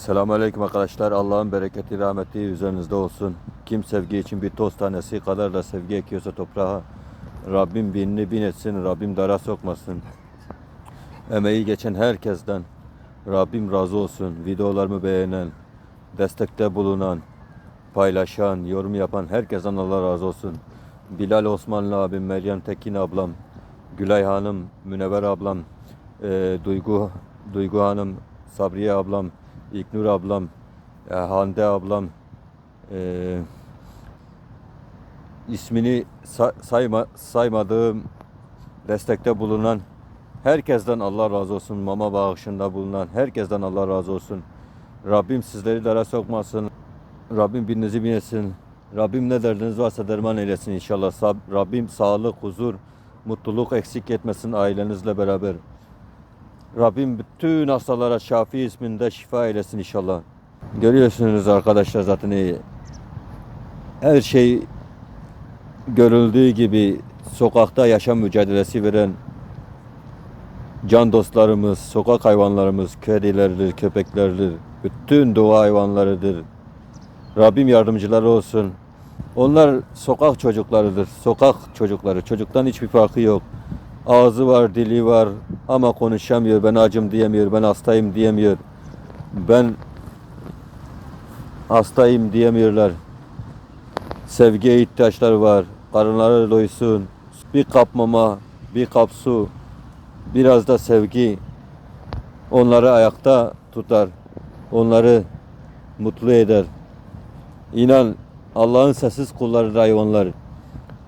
Selamünaleyküm arkadaşlar. Allah'ın bereketi, rahmeti üzerinizde olsun. Kim sevgi için bir toz tanesi kadar da sevgi ekiyorsa toprağa Rabbim binini bin etsin, Rabbim dara sokmasın. Emeği geçen herkesten Rabbim razı olsun. Videolarımı beğenen, destekte bulunan, paylaşan, yorum yapan herkesten Allah razı olsun. Bilal Osmanlı abim, Meryem Tekin ablam, Gülay Hanım, Münevver ablam, e, Duygu Duygu Hanım, Sabriye ablam, İlknur ablam, e, Hande ablam, e, ismini sa- sayma, saymadığım destekte bulunan herkesten Allah razı olsun. Mama bağışında bulunan herkesten Allah razı olsun. Rabbim sizleri dara sokmasın. Rabbim birinizi binesin. Rabbim ne derdiniz varsa derman eylesin inşallah. Rabbim sağlık, huzur, mutluluk eksik etmesin ailenizle beraber. Rabbim bütün hastalara Şafi isminde şifa eylesin inşallah. Görüyorsunuz arkadaşlar zaten iyi. Her şey görüldüğü gibi sokakta yaşam mücadelesi veren can dostlarımız, sokak hayvanlarımız, kedilerdir, köpeklerdir, bütün doğa hayvanlarıdır. Rabbim yardımcıları olsun. Onlar sokak çocuklarıdır. Sokak çocukları. Çocuktan hiçbir farkı yok. Ağzı var, dili var ama konuşamıyor. Ben acım diyemiyor, ben hastayım diyemiyor. Ben hastayım diyemiyorlar. Sevgiye ihtiyaçları var. Karınları doysun. Bir kap mama, bir kap su, biraz da sevgi onları ayakta tutar. Onları mutlu eder. İnan Allah'ın sessiz kulları hayvanlar.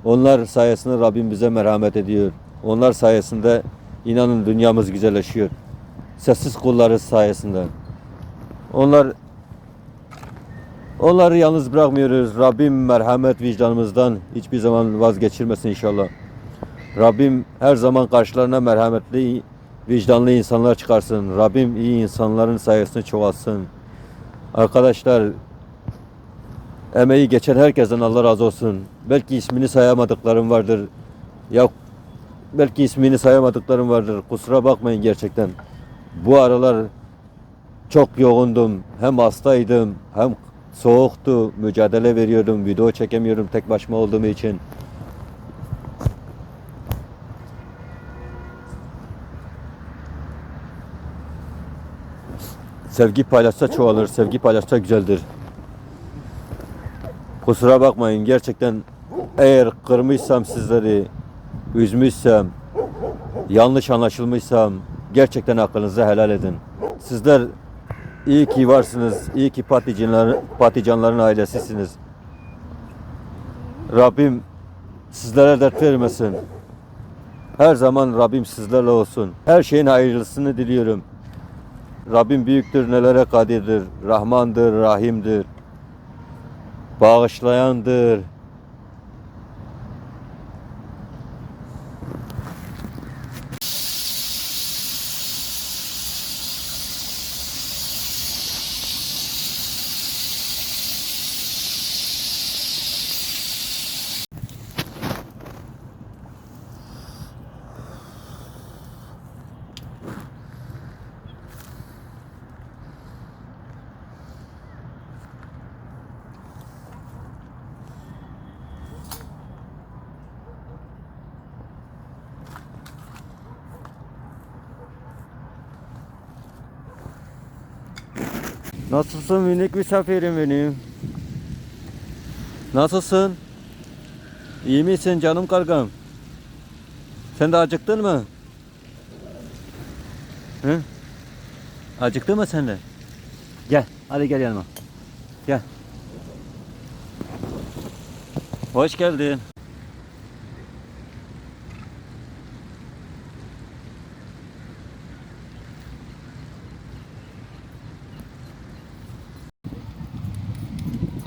Onlar sayesinde Rabbim bize merhamet ediyor. Onlar sayesinde inanın dünyamız güzelleşiyor. Sessiz kulları sayesinde. Onlar Onları yalnız bırakmıyoruz. Rabbim merhamet vicdanımızdan hiçbir zaman vazgeçirmesin inşallah. Rabbim her zaman karşılarına merhametli, vicdanlı insanlar çıkarsın. Rabbim iyi insanların sayesinde çoğalsın. Arkadaşlar emeği geçen herkesten Allah razı olsun. Belki ismini sayamadıklarım vardır. Ya belki ismini sayamadıklarım vardır. Kusura bakmayın gerçekten. Bu aralar çok yoğundum. Hem hastaydım hem soğuktu. Mücadele veriyordum. Video çekemiyorum tek başıma olduğum için. Sevgi paylaşsa çoğalır. Sevgi paylaşsa güzeldir. Kusura bakmayın gerçekten eğer kırmışsam sizleri, üzmüşsem, yanlış anlaşılmışsam gerçekten hakkınızı helal edin. Sizler iyi ki varsınız, iyi ki paticanlar, paticanların ailesisiniz. Rabbim sizlere dert vermesin. Her zaman Rabbim sizlerle olsun. Her şeyin hayırlısını diliyorum. Rabbim büyüktür, nelere kadirdir, Rahmandır, Rahim'dir, bağışlayandır. Nasılsın minik misafirim benim? Nasılsın? İyi misin canım kargam? Sen de acıktın mı? Hı? Acıktın mı sen de? Gel, hadi gel yanıma. Gel. Hoş geldin.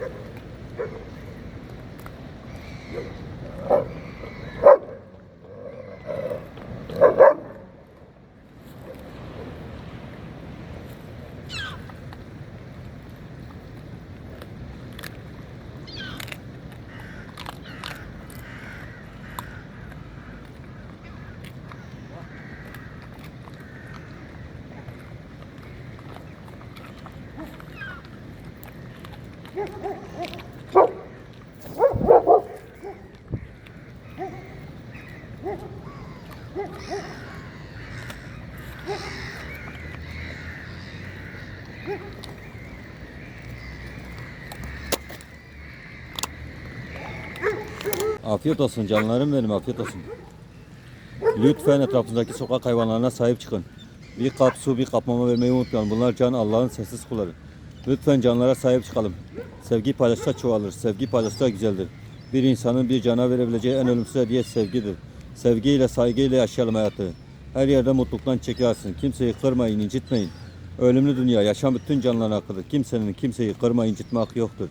Yes. Afiyet olsun canlarım benim afiyet olsun. Lütfen etrafınızdaki sokak hayvanlarına sahip çıkın. Bir kap su bir kap mama vermeyi unutmayın. Bunlar can Allah'ın sessiz kulları. Lütfen canlara sahip çıkalım. Sevgi paylaşsa çoğalır. Sevgi paylaşsa güzeldir. Bir insanın bir cana verebileceği en ölümsüz hediye sevgidir. Sevgiyle saygıyla yaşayalım hayatı. Her yerde mutluluktan çekiyorsun. Kimseyi kırmayın, incitmeyin. Ölümlü dünya, yaşam bütün canlıların hakkıdır. Kimsenin kimseyi kırma, incitme hakkı yoktur.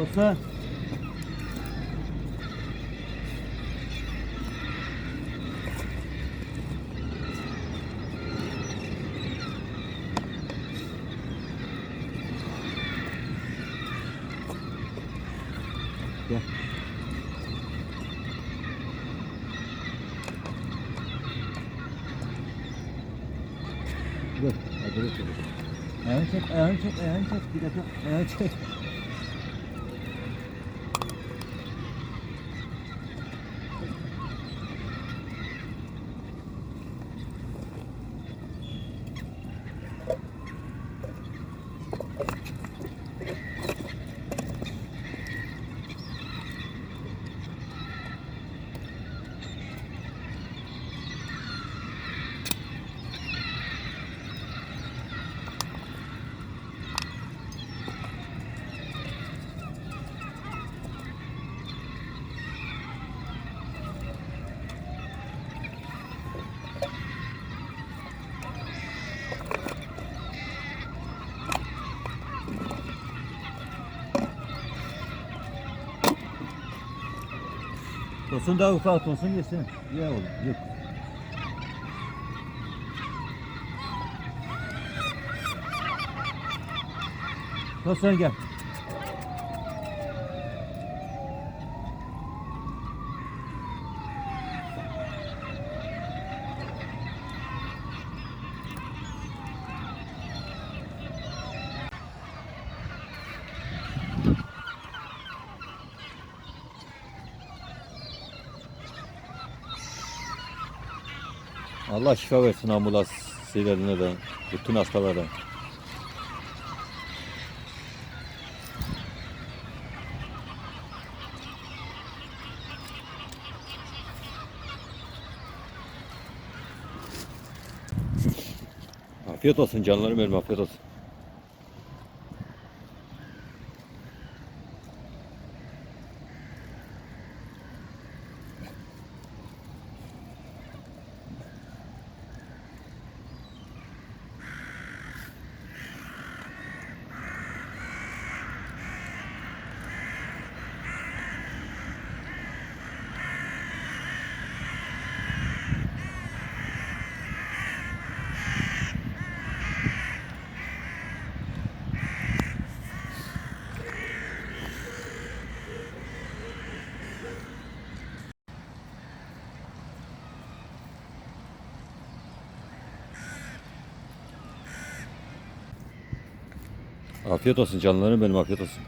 Tosun. Gel. Dur. Acele et. Ayağını çek, ayağını çek, ayağını çek. Bir dakika, ayağını çek. Tosun daha ufak, tosun yesin. Ye oğlum, ye. Tosun gel. Allah şifa versin ambulans şeylerine de, bütün hastalara. Afiyet olsun canlarım benim afiyet olsun. Afiyet olsun canlarım benim afiyet olsun.